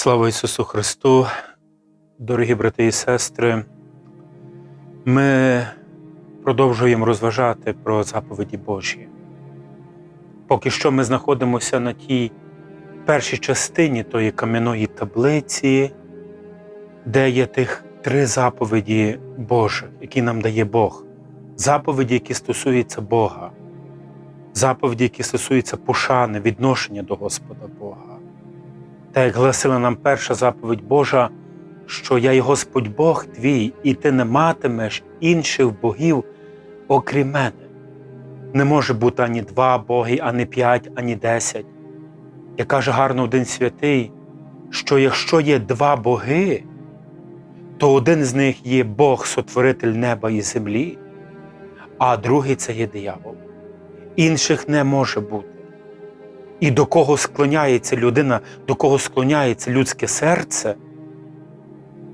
Слава Ісусу Христу, дорогі брати і сестри. Ми продовжуємо розважати про заповіді Божі. Поки що ми знаходимося на тій першій частині тої кам'яної таблиці, де є тих три заповіді Божих, які нам дає Бог. Заповіді, які стосуються Бога, заповіді, які стосуються пошани, відношення до Господа Бога. Та як гласила нам перша заповідь Божа, що я є Господь Бог твій, і ти не матимеш інших богів, окрім мене. Не може бути ані два боги, ані п'ять, ані десять. Як каже гарно один святий, що якщо є два боги, то один з них є Бог, сотворитель неба і землі, а другий це є диявол. Інших не може бути. І до кого склоняється людина, до кого склоняється людське серце,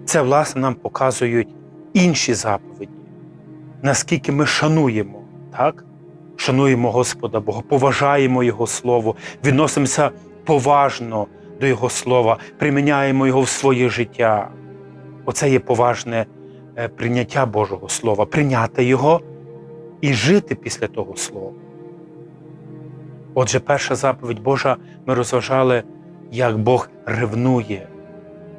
це, власне, нам показують інші заповіді, наскільки ми шануємо, так? шануємо Господа Бога, поважаємо Його Слово, відносимося поважно до Його Слова, приміняємо Його в своє життя. Оце є поважне е, прийняття Божого Слова, прийняти Його і жити після того Слова. Отже, перша заповідь Божа ми розважали, як Бог ревнує,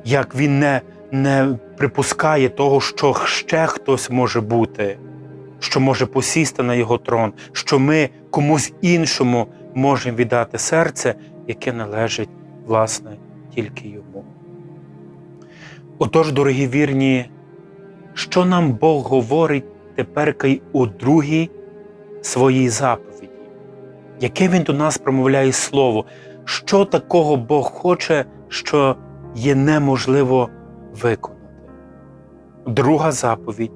як Він не, не припускає того, що ще хтось може бути, що може посісти на його трон, що ми комусь іншому можемо віддати серце, яке належить, власне, тільки йому. Отож, дорогі вірні, що нам Бог говорить тепер у другій своїй заповіді? Яке він до нас промовляє слово, що такого Бог хоче, що є неможливо виконати. Друга заповідь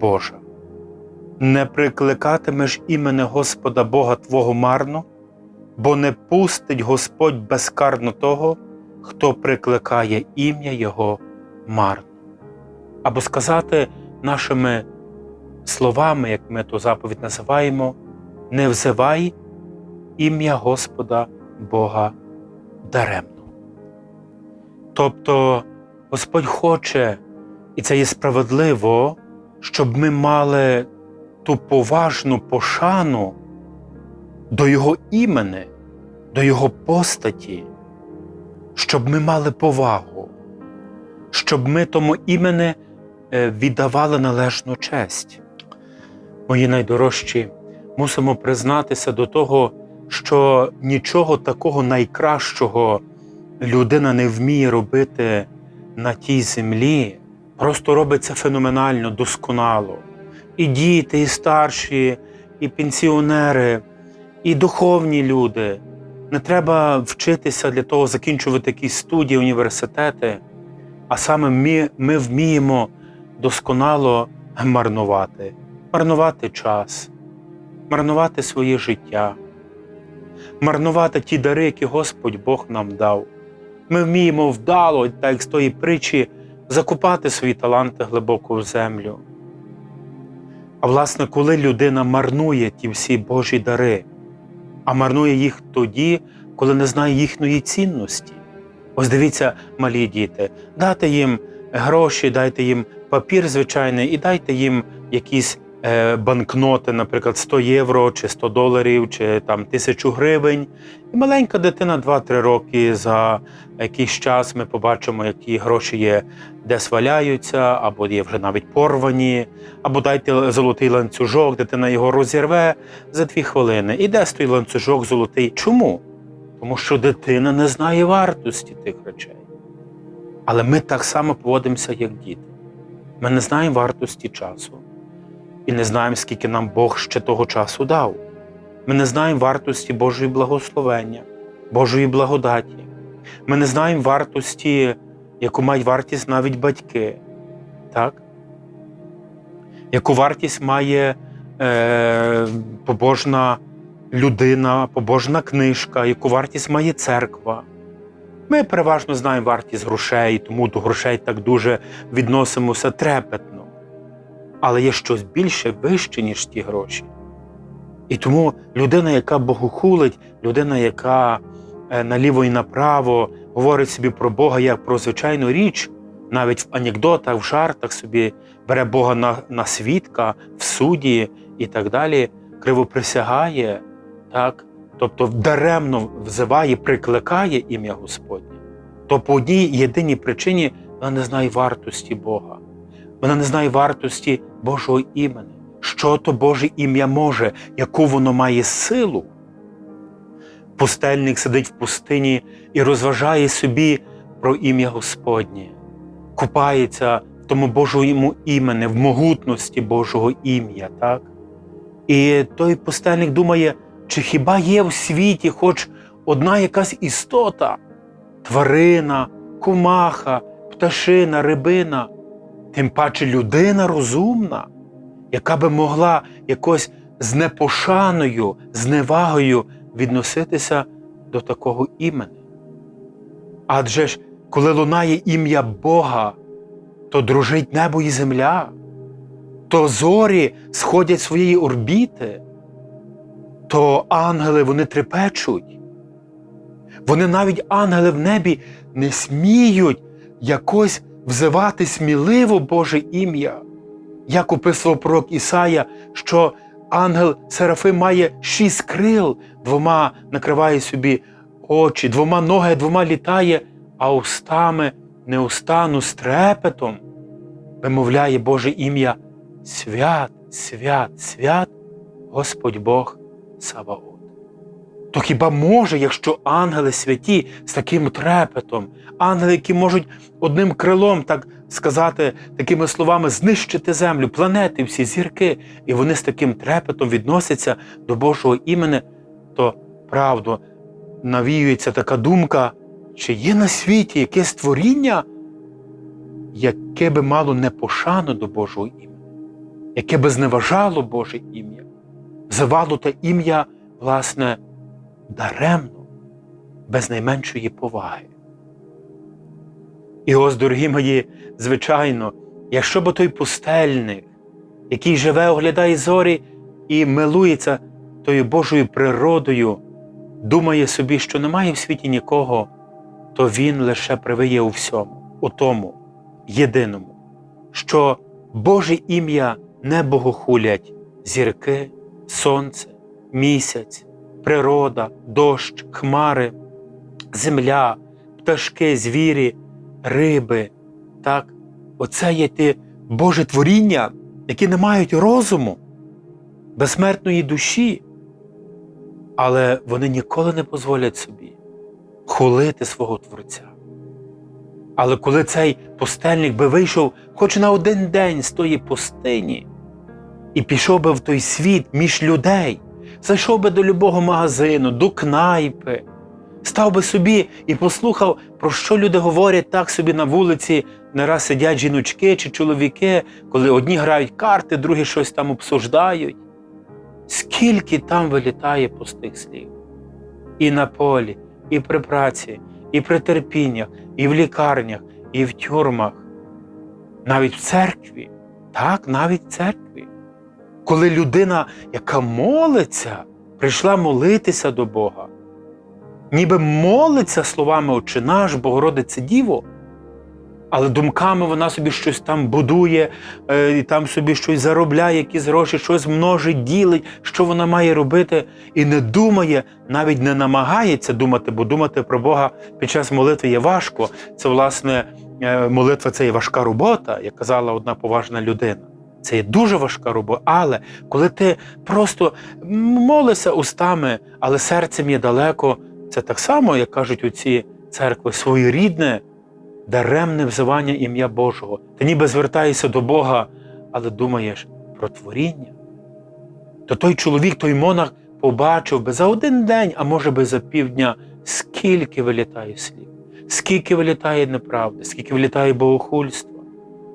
Божа. Не прикликатимеш імене Господа Бога Твого марно, бо не пустить Господь безкарно того, хто прикликає ім'я Його марно. Або сказати нашими словами, як ми ту заповідь називаємо, не взивай ім'я Господа Бога даремно. Тобто Господь хоче, і це є справедливо, щоб ми мали ту поважну пошану до Його імени, до Його постаті, щоб ми мали повагу, щоб ми тому імені е, віддавали належну честь. Мої найдорожчі мусимо признатися до того, що нічого такого найкращого людина не вміє робити на тій землі, просто робиться феноменально, досконало. І діти, і старші, і пенсіонери, і духовні люди. Не треба вчитися для того, закінчувати якісь студії, університети, а саме ми, ми вміємо досконало марнувати, марнувати час, марнувати своє життя, марнувати ті дари, які Господь Бог нам дав. Ми вміємо вдало, так як з тої притчі, закупати свої таланти глибоко в землю. А власне, коли людина марнує ті всі Божі дари, а марнує їх тоді, коли не знає їхньої цінності. Ось дивіться, малі діти, дайте їм гроші, дайте їм папір звичайний і дайте їм якісь банкноти, наприклад, 100 євро чи 100 доларів, чи там 1000 гривень. І маленька дитина 2-3 роки за якийсь час ми побачимо, які гроші є, десь валяються, або є вже навіть порвані, або дайте золотий ланцюжок, дитина його розірве за 2 хвилини. І де той ланцюжок золотий? Чому? Тому що дитина не знає вартості тих речей. Але ми так само поводимося, як діти. Ми не знаємо вартості часу і не знаємо, скільки нам Бог ще того часу дав. Ми не знаємо вартості Божої благословення, Божої благодаті. Ми не знаємо вартості, яку мають вартість навіть батьки. Так? Яку вартість має е, побожна людина, побожна книжка, яку вартість має церква. Ми переважно знаємо вартість грошей, тому до грошей так дуже відносимося трепетно але є щось більше вище, ніж ті гроші. І тому людина, яка богохулить, людина, яка е, наліво і направо говорить собі про Бога як про звичайну річ, навіть в анекдотах, в жартах собі бере Бога на, на свідка, в суді і так далі, криво присягає, так? тобто даремно взиває, прикликає ім'я Господнє, то по одній єдиній причині вона не знає вартості Бога. Вона не знає вартості Божого імені, що то Боже ім'я може, яку воно має силу. Пустельник сидить в пустині і розважає собі про ім'я Господнє, купається в тому Божому імені, в могутності Божого ім'я. так? І той пустельник думає, чи хіба є в світі хоч одна якась істота, тварина, комаха, пташина, рибина, тим паче людина розумна, яка би могла якось з непошаною, з невагою відноситися до такого імені. Адже ж, коли лунає ім'я Бога, то дружить небо і земля, то зорі сходять своєї орбіти, то ангели вони трепечуть. Вони навіть ангели в небі не сміють якось взивати сміливо Боже ім'я. Як описував пророк Ісая, що ангел Серафим має шість крил, двома накриває собі очі, двома ноги, двома літає, а устами неустану з трепетом вимовляє Боже ім'я Свят, свят, свят, Господь Бог Саваот. То хіба може, якщо ангели святі з таким трепетом, ангели, які можуть одним крилом, так сказати, такими словами, знищити землю, планети, всі зірки, і вони з таким трепетом відносяться до Божого імені, то правду навіюється така думка, чи є на світі якесь створіння, яке би мало непошану до Божого імені, яке би зневажало Боже ім'я, взивало те ім'я, власне, даремно, без найменшої поваги. І ось, дорогі мої, звичайно, якщо б той пустельник, який живе, оглядає зорі і милується тою Божою природою, думає собі, що немає в світі нікого, то він лише привиє у всьому, у тому єдиному, що Боже ім'я не богохулять зірки, сонце, місяць, природа, дощ, хмари, земля, пташки, звірі, риби. Так? Оце є ті Боже творіння, які не мають розуму, безсмертної душі, але вони ніколи не дозволять собі хулити свого Творця. Але коли цей пустельник би вийшов хоч на один день з тої пустині і пішов би в той світ між людей, зайшов би до любого магазину, до кнайпи, став би собі і послухав, про що люди говорять так собі на вулиці, не раз сидять жіночки чи чоловіки, коли одні грають карти, другі щось там обсуждають. Скільки там вилітає пустих слів? І на полі, і при праці, і при терпіннях, і в лікарнях, і в тюрмах, навіть в церкві, так, навіть в церкві. Коли людина, яка молиться, прийшла молитися до Бога, ніби молиться словами Отче наш, Богородице Діво, але думками вона собі щось там будує, е, і там собі щось заробляє, якісь гроші, щось множить, ділить, що вона має робити, і не думає, навіть не намагається думати, бо думати про Бога під час молитви є важко. Це, власне, е, молитва це є важка робота, як казала одна поважна людина. Це є дуже важка робота. Але коли ти просто молишся устами, але серцем є далеко, це так само, як кажуть оці церкви, своєрідне, даремне взивання ім'я Божого. Ти ніби звертаєшся до Бога, але думаєш про творіння. То той чоловік, той монах побачив би за один день, а може би за півдня, скільки вилітає слів, скільки вилітає неправди, скільки вилітає богохульства.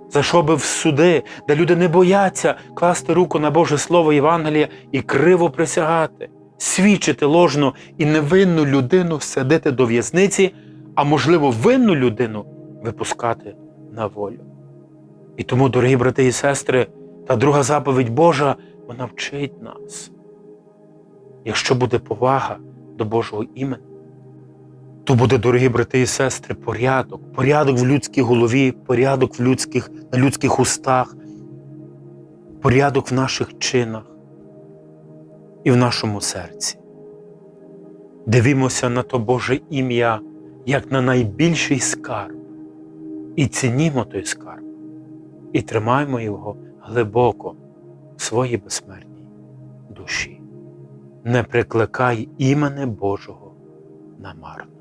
Зайшов би в суди, де люди не бояться класти руку на Боже Слово Євангелія і криво присягати, свідчити ложно і невинну людину садити до в'язниці, а можливо, винну людину випускати на волю. І тому, дорогі брати і сестри, та друга заповідь Божа, вона вчить нас. Якщо буде повага до Божого імені, то буде, дорогі брати і сестри, порядок. Порядок в людській голові, порядок в людських, на людських устах, порядок в наших чинах і в нашому серці. Дивімося на то Боже ім'я як на найбільший скарб, і цінімо той скарб, і тримаємо його глибоко в своїй безсмертній душі. Не прикликай імени Божого намарно.